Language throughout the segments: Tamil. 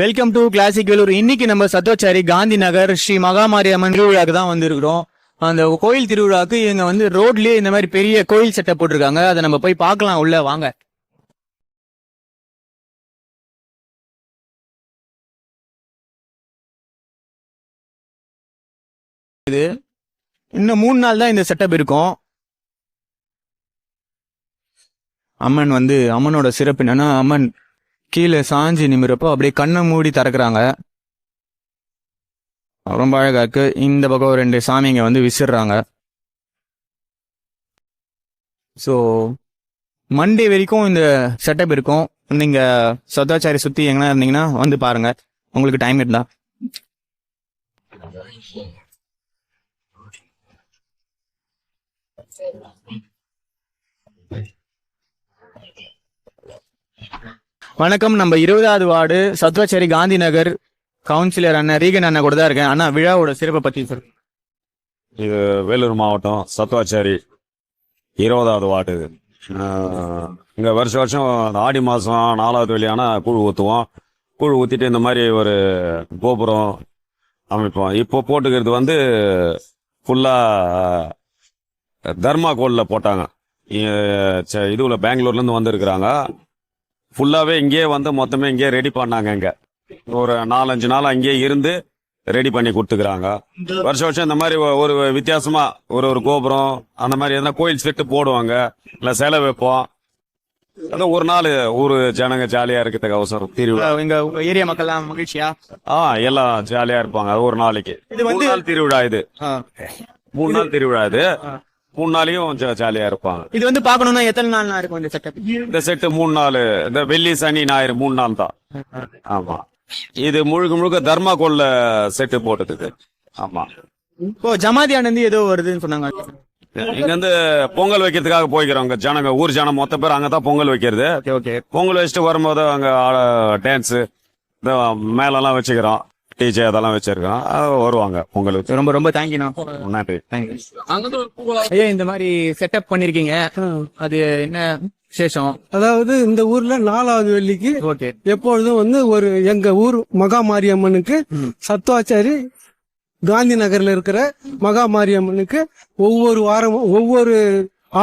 வெல்கம் டு கிளாசிக் வேலூர் இன்னைக்கு நம்ம சத்தோச்சாரி காந்தி நகர் ஸ்ரீ மகாமாரி அம்மன் திருவிழாக்கு தான் வந்திருக்கிறோம். அந்த கோயில் திருவிழாக்கு இவங்க வந்து ரோட்லயே இந்த மாதிரி பெரிய கோயில் செட்டப் போட்டிருக்காங்க. அதை நம்ம போய் பார்க்கலாம். உள்ள வாங்க. இது இன்னும் மூணு நாள் தான் இந்த செட்டப் இருக்கும். அம்மன் வந்து அம்மனோட சிறப்பு என்னன்னா அம்மன் கீழே சாஞ்சி நிமிரப்போ அப்படியே கண்ணை மூடி திறக்கிறாங்க. ரொம்ப அழகா இருக்கு. இந்த பக்கம் ரெண்டு சாமிங்க வந்து விசிறாங்க. ஸோ மண்டே வரைக்கும் இந்த செட்டப் இருக்கும். நீங்க சதாச்சாரி சுத்தி எங்கன்னா இருந்தீங்கன்னா வந்து பாருங்க. உங்களுக்கு டைம் இருந்தா. வணக்கம். நம்ம இருபதாவது வார்டு சத்வாச்சேரி காந்தி நகர் கவுன்சிலர் அண்ணன் ரீகன் அண்ணன் கூட தான் இருக்கேன். அண்ணா விழாவோட சிறப்பை பற்றி சொல்லுங்க. இது வேலூர் மாவட்டம் சத்வாச்சாரி இருபதாவது வார்டு. இது ஆஹ் வருஷம் வருஷம் அந்த ஆடி மாதம் நாலாவது வெளியான கூழ் ஊற்றுவோம் கூழ் ஊற்றிட்டு இந்த மாதிரி ஒரு கோபுரம் அமைப்போம். இப்போ போட்டுக்கிறது வந்து ஃபுல்லாக தர்மா கோலில் போட்டாங்க. இதுவில் ச- வந்திருக்கிறாங்க. ஃபுல்லாவே இங்கேயே வந்து மொத்தமே இங்கேயே ரெடி பண்ணாங்க இங்க. ஒரு நாலஞ்சு நாள் அங்கேயே இருந்து ரெடி பண்ணி கொடுத்துக்கிறாங்க. வருஷம் வருஷம் இந்த மாதிரி ஒரு வித்தியாசமா ஒரு ஒரு கோபுரம் அந்த மாதிரி எதனா கோயில் செட்டு போடுவாங்க. இல்ல சிலை வைப்போம். அது ஒரு நாள் ஊரு ஜனங்க ஜாலியா இருக்கிறதுக்கு அவசரம் திருவிழா. எங்க ஏரியா மக்கள்லாம் மகிழ்ச்சியா? ஆ எல்லாம் ஜாலியா இருப்பாங்க. ஒரு நாளைக்கு. இது வந்து- மூணு நாள் திருவிழா இது. மூணு நாள் திருவிழா இது. மூணு நாளையும் ஜா- ஜாலியா இருப்பாங்க. இது வந்து பார்க்கணும்னா எத்தனை நாள் இருக்கும் இந்த செட்டப் இந்த செட்டு மூணு நாள் இந்த வெள்ளி சனி ஞாயிறு மூணு நாள் தான். ஆமா. இது முழுக்க முழுக்க தர்மாகோல்ல செட்டு போட்டதுக்கு ஆமா. இப்போ ஜமாதி ஆனந்தி ஏதோ வருதுன்னு சொன்னாங்க. இங்க வந்து பொங்கல் வைக்கிறதுக்காக போய்க்கிறோம். ஜனங்க ஊர் ஜனம் மொத்த பேர் அங்கதான் பொங்கல் வைக்கிறது. பொங்கல் வச்சுட்டு வரும்போது அங்க டான்ஸ் இந்த மேலெல்லாம் வச்சுக்கிறோம். டிஜே அதெல்லாம் வச்சிருக்கோம் வருவாங்க. வச்சு ரொம்ப ரொம்ப தேங்க்யூண்ணா நன்றி. தேங்க்யூ ஐயா இந்த மாதிரி செட்டப் பண்ணிருக்கீங்க. அது என்ன விசேஷம்? அதாவது இந்த ஊர்ல நாலாவது வெள்ளிக்கு ஓகே. எப்பொழுதும் வந்து ஒரு எங்க ஊர் மகா மாரியம்மனுக்கு சத்துவாச்சாரி காந்தி நகர்ல இருக்கிற மகா மாரியம்மனுக்கு ஒவ்வொரு வாரமும் ஒவ்வொரு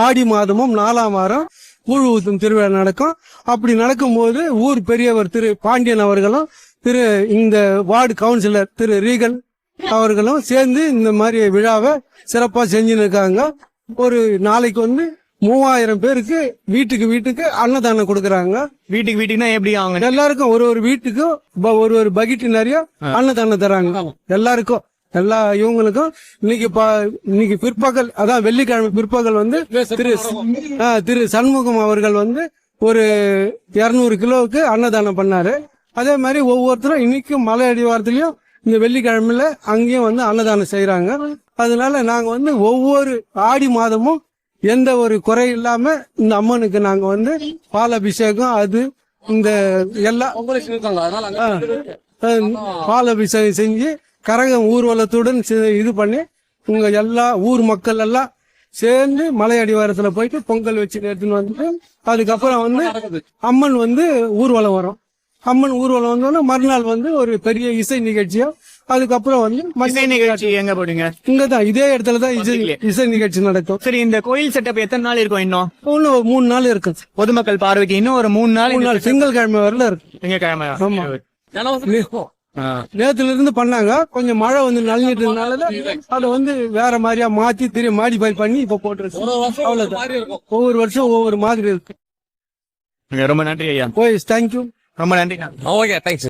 ஆடி மாதமும் நாலாம் வாரம் கூழ் ஊத்தும் திருவிழா நடக்கும். அப்படி நடக்கும்போது ஊர் பெரியவர் திரு பாண்டியன் அவர்களும் திரு இந்த வார்டு கவுன்சிலர் திரு ரீகன் அவர்களும் சேர்ந்து இந்த மாதிரி விழாவை சிறப்பா செஞ்சுன்னு இருக்காங்க ஒரு நாளைக்கு வந்து மூவாயிரம் பேருக்கு வீட்டுக்கு வீட்டுக்கு அன்னதானம் கொடுக்கறாங்க. வீட்டுக்கு வீட்டுக்குன்னா எப்படி அவங்க எல்லாருக்கும் ஒரு ஒரு வீட்டுக்கும் ஒரு ஒரு பக்கெட் நிறைய அன்னதானம் தராங்க. எல்லாருக்கும். எல்லா இவங்களுக்கும் இன்னைக்கு இன்னைக்கு பிற்பகல் அதான் வெள்ளிக்கிழமை பிற்பகல் வந்து திரு திரு சண்முகம் அவர்கள் வந்து ஒரு இருநூறு கிலோவுக்கு அன்னதானம் பண்ணாரு. அதே மாதிரி ஒவ்வொருத்தரும் இன்னைக்கும் மலை அடிவாரத்திலயும் இந்த வெள்ளிக்கிழமையில அங்கேயும் வந்து அன்னதானம் செய்யறாங்க அதனால நாங்க வந்து ஒவ்வொரு ஆடி மாதமும் எந்த ஒரு குறை இல்லாம இந்த அம்மனுக்கு நாங்க வந்து பால் அபிஷேகம் அது இந்த எல்லா பால் அபிஷேகம் செஞ்சு கரகம் ஊர்வலத்துடன் இது பண்ணி உங்க எல்லா ஊர் மக்கள் எல்லாம் சேர்ந்து மலை அடிவாரத்துல போயிட்டு பொங்கல் வச்சு எடுத்துன்னு வந்துட்டு அதுக்கப்புறம் வந்து அம்மன் வந்து ஊர்வலம் வரும். அம்மன் ஊர்வலம் வந்தோடனே மறுநாள் வந்து ஒரு பெரிய இசை நிகழ்ச்சியும் அதுக்கப்புறம் வந்து இசை நிகழ்ச்சி எங்க போடுங்க? இங்கதான் இதே இடத்துல தான் இசை இசை நிகழ்ச்சி நடக்கும். சரி இந்த கோயில் செட்டப் எத்தனை நாள் இருக்கும் இன்னும்? இன்னும் ஒரு மூணு நாள் இருக்கும். பொதுமக்கள் பார்வைக்கு இன்னும் ஒரு மூணு நாள் மூணு நாள் திங்கட்கிழமை வரல இருக்கு. திங்கக்கிழமை ஆமா. நேத்துல இருந்து பண்ணாங்க. கொஞ்சம் மழை வந்து நனைஞ்சிட்டு இருந்தனால அதை வந்து வேற மாதிரியா மாத்தி திரும்பி மாடிஃபை பண்ணி இப்ப போட்டுருக்கு அவ்வளவுதான். ஒவ்வொரு வருஷம் ஒவ்வொரு மாதிரி இருக்கு. ரொம்ப நன்றி ஐயா. போய் தேங்க்யூ ரொம்ப நன்றி ஓகே தேங்க்ஸ்